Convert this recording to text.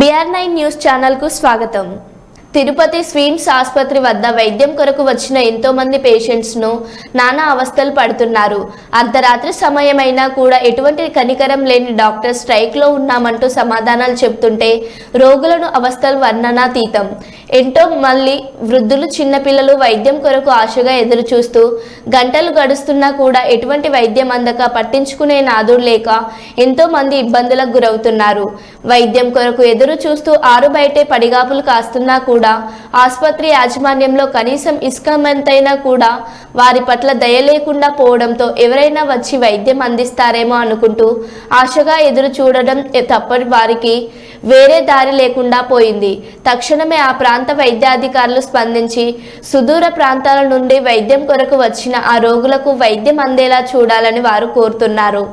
BR nine news ఛానల్కు స్వాగతం. తిరుపతి స్వీమ్స్ ఆసుపత్రి వద్ద వైద్యం కొరకు వచ్చిన ఎంతో మంది పేషెంట్స్ను నానా అవస్థలు పడుతున్నారు. అర్ధరాత్రి సమయమైనా కూడా ఎటువంటి కనికరం లేని డాక్టర్ స్ట్రైక్లో ఉన్నామంటూ సమాధానాలు చెప్తుంటే రోగులను అవస్థలు వర్ణనాతీతం ఎంతో మళ్ళీ వృద్ధులు చిన్నపిల్లలు వైద్యం కొరకు ఆశగా ఎదురు చూస్తూ గంటలు గడుస్తున్నా కూడా ఎటువంటి వైద్యం అందక పట్టించుకునే నాదుడు లేక ఎంతో మంది ఇబ్బందులకు గురవుతున్నారు. వైద్యం కొరకు ఎదురు చూస్తూ ఆరు బయటే పడిగాపులు కాస్తున్నా కూడా ఆసుపత్రి యాజమాన్యంలో కనీసం ఇసుకమంతైనా కూడా వారి పట్ల దయ లేకుండా పోవడంతో ఎవరైనా వచ్చి వైద్యం అందిస్తారేమో అనుకుంటూ ఆశగా ఎదురు చూడడం తప్పని వారికి వేరే దారి లేకుండా పోయింది. తక్షణమే ఆ ప్రాంత వైద్యాధికారులు స్పందించి సుదూర ప్రాంతాల నుండి వైద్యం కొరకు వచ్చిన ఆ రోగులకు వైద్యం అందేలా చూడాలని వారు కోరుతున్నారు.